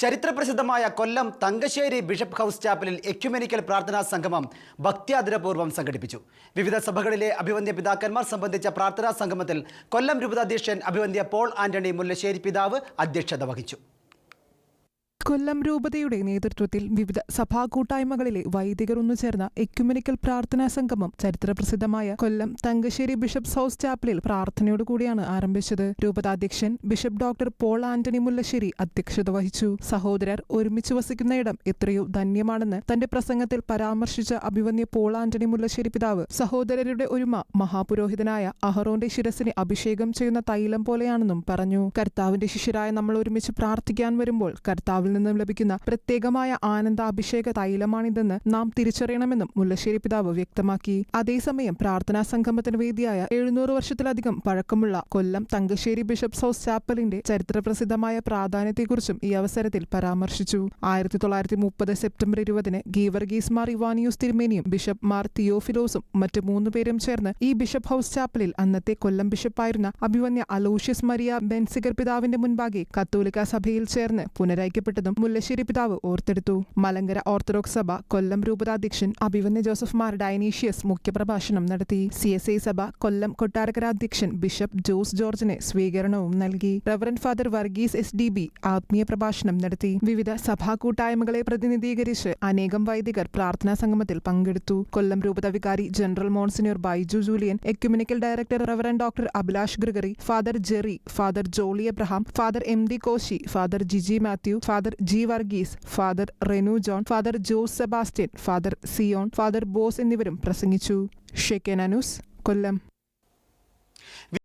ചരിത്രപ്രസിദ്ധമായ Kollam Thangassery bishop house ചാപ്പലിൽ ecumenical പ്രാർത്ഥനാ സംഗമം ഭക്ത്യാദരപൂർവം സംഘടിപ്പിച്ചു. വിവിധ സഭകളിലെ അഭിവന്ധ്യ പിതാക്കന്മാർ സംബന്ധിച്ച പ്രാർത്ഥനാ സംഗമത്തിൽ കൊല്ലം രൂപതാധ്യക്ഷൻ അഭിവന്ധ്യ പോൾ ആന്റണി മുല്ലശ്ശേരി പിതാവ് അധ്യക്ഷത വഹിച്ചു. കൊല്ലം രൂപതയുടെ നേതൃത്വത്തിൽ വിവിധ സഭാ കൂട്ടായ്മകളിലെ വൈദികർ ഒന്നുചേർന്ന എക്യുമെനിക്കൽ പ്രാർത്ഥനാ സംഗമം ചരിത്രപ്രസിദ്ധമായ കൊല്ലം തങ്കശ്ശേരി ബിഷപ്സ് ഹൗസ് ചാപ്പലിൽ പ്രാർത്ഥനയോടുകൂടിയാണ് ആരംഭിച്ചത്. രൂപതാധ്യക്ഷൻ bishop doctor Paul Antony Mullassery അധ്യക്ഷത വഹിച്ചു. സഹോദരർ ഒരുമിച്ച് വസിക്കുന്ന ഇടം എത്രയോ ധന്യമാണെന്ന് തന്റെ പ്രസംഗത്തിൽ പരാമർശിച്ച അഭിവന്യ പോൾ ആന്റണി മുല്ലശ്ശേരി പിതാവ് സഹോദരരുടെ ഒരുമ മഹാപുരോഹിതനായ അഹറോന്റെ ശിരസിനെ അഭിഷേകം ചെയ്യുന്ന തൈലം പോലെയാണെന്നും പറഞ്ഞു. കർത്താവിന്റെ ശിഷ്യരായ നമ്മൾ ഒരുമിച്ച് പ്രാർത്ഥിക്കാൻ വരുമ്പോൾ കർത്താവിൽ നിന്നും ലഭിക്കുന്ന പ്രത്യേകമായ ആനന്ദാഭിഷേക തൈലമാണിതെന്ന് നാം തിരിച്ചറിയണമെന്നും മുല്ലശ്ശേരി പിതാവ് വ്യക്തമാക്കി. അതേസമയം പ്രാർത്ഥനാ സംഗമത്തിന് വേദിയായ എഴുന്നൂറ് വർഷത്തിലധികം പഴക്കമുള്ള കൊല്ലം തങ്കശ്ശേരി ബിഷപ്സ് ഹൗസ് ചാപ്പലിന്റെ ചരിത്രപ്രസിദ്ധമായ പ്രാധാന്യത്തെക്കുറിച്ചും ഈ അവസരത്തിൽ പരാമർശിച്ചു. ആയിരത്തി തൊള്ളായിരത്തി മുപ്പത് സെപ്റ്റംബർ ഇരുപതിന് ഗീവർഗീസ് മാർ ഇവാനിയോസ് തിരുമേനിയും ബിഷപ്പ് മാർ തിയോഫിലോസും മറ്റ് മൂന്ന് പേരും ചേർന്ന് ഈ ബിഷപ്പ് ഹൗസ് ചാപ്പലിൽ അന്നത്തെ കൊല്ലം ബിഷപ്പായിരുന്ന അഭിമന്യ അലോഷ്യസ് മരിയ ബെൻസിഗർ പിതാവിന്റെ മുൻപാകെ കത്തോലിക്ക സഭയിൽ ചേർന്ന് പുനരൈക്യപ്പെട്ടതും മുല്ലശ്ശേരി പിതാവ് ഓർത്തെടുത്തു. മലങ്കര ഓർത്തഡോക്സ് സഭ കൊല്ലം രൂപതാധ്യക്ഷൻ അഭിവന്യ ജോസഫ് മാർ ഡൈനീഷ്യസ് മുഖ്യപ്രഭാഷണം നടത്തി. സി എസ് ഐ സഭ കൊല്ലം കൊട്ടാരക്കര അധ്യക്ഷൻ ബിഷപ്പ് ജോസ് ജോർജിന് സ്വീകരണവും നൽകി. Reverend father Varghese S D B ആത്മീയ പ്രഭാഷണം നടത്തി. വിവിധ സഭാ കൂട്ടായ്മകളെ പ്രതിനിധീകരിച്ച് അനേകം വൈദികർ പ്രാർത്ഥനാ സംഗമത്തിൽ പങ്കെടുത്തു. കൊല്ലം രൂപത വികാരി general monsignor Baiju Julian ecumenical director reverend doctor Abhilash Gregory father Jerry father Jolly Abraham father M D Koshy father Jiji Mathew father G Varghese father Renu John father Jose Sebastian father Zion father Bose എന്നിവരും പ്രസംഗിച്ചു. ഷെക്കൻ news കൊല്ലം.